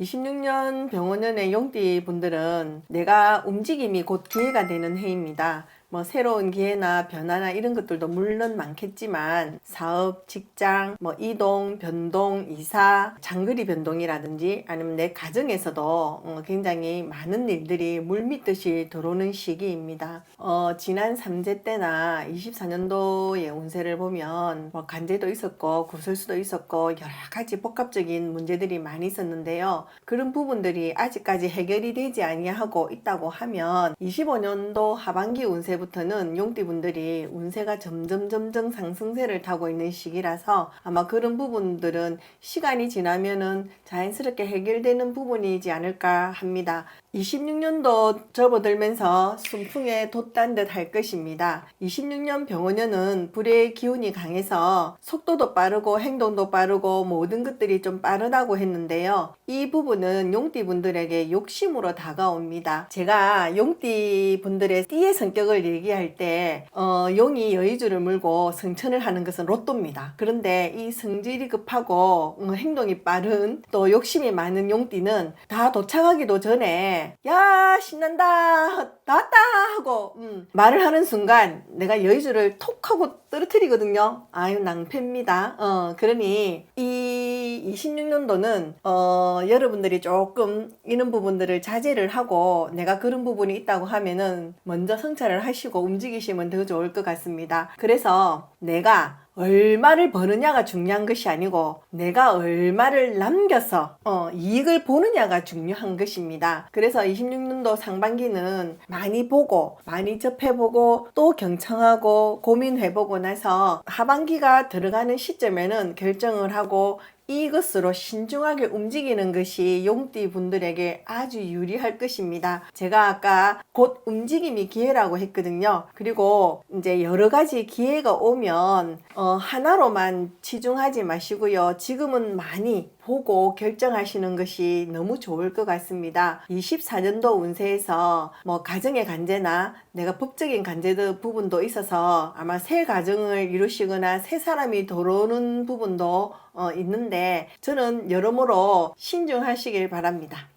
26년 병원연의 용띠 분들은 내가 움직임이 곧 기회가 되는 해입니다. 뭐 새로운 기회나 변화나 이런 것들도 물론 많겠지만 사업, 직장, 뭐 이동, 변동, 이사, 장거리 변동이라든지 아니면 내 가정에서도 어, 굉장히 많은 일들이 물밀듯이 들어오는 시기입니다. 어, 지난 3제 때나 24년도의 운세를 보면 뭐 간제도 있었고 구설수도 있었고 여러 가지 복합적인 문제들이 많이 있었는데요. 그런 부분들이 아직까지 해결이 되지 아니하고 있다고 하면 25년도 하반기 운세부터 는 용띠분들이 운세가 점점 점점 상승세를 타고 있는 시기라서 아마 그런 부분들은 시간이 지나면은 자연스럽게 해결되는 부분이지 않을까 합니다. 26년도 접어들면서 순풍에 돛단 듯 할 것입니다. 26년 병원년은 불의 기운이 강해서 속도도 빠르고 행동도 빠르고 모든 것들이 좀 빠르다고 했는데요. 이 부분은 용띠 분들에게 욕심으로 다가옵니다. 제가 용띠 분들의 띠의 성격을 얘기할 때 어, 용이 여의주를 물고 승천을 하는 것은 로또입니다. 그런데 이 성질이 급하고 어, 행동이 빠른 또 욕심이 많은 용띠는 다 도착하기도 전에 야 신난다 나왔다 하고 음, 말을 하는 순간 내가 여의주를 톡 하고 떨어뜨리거든요. 아유 낭패입니다. 어 그러니 이 26년도는 어 여러분들이 조금 이런 부분들을 자제를 하고 내가 그런 부분이 있다고 하면은 먼저 성찰을 하시고 움직이시면 더 좋을 것 같습니다. 그래서 내가 얼마를 버느냐가 중요한 것이 아니고 내가 얼마를 남겨서 어, 이익을 보느냐가 중요한 것입니다. 그래서 26년도 상반기는 많이 보고 많이 접해보고 또 경청하고 고민해보고 나서 하반기가 들어가는 시점에는 결정을 하고 이것으로 신중하게 움직이는 것이 용띠 분들에게 아주 유리할 것입니다. 제가 아까 곧 움직임이 기회라고 했거든요. 그리고 이제 여러 가지 기회가 오면 어, 하나로만 치중하지 마시고요. 지금은 많이 보고 결정하시는 것이 너무 좋을 것 같습니다. 24년도 운세에서 뭐 가정의 간제나 내가 법적인 간제도 부분도 있어서 아마 새 가정을 이루시거나 새 사람이 들어오는 부분도 어, 있는데 저는 여러모로 신중하시길 바랍니다.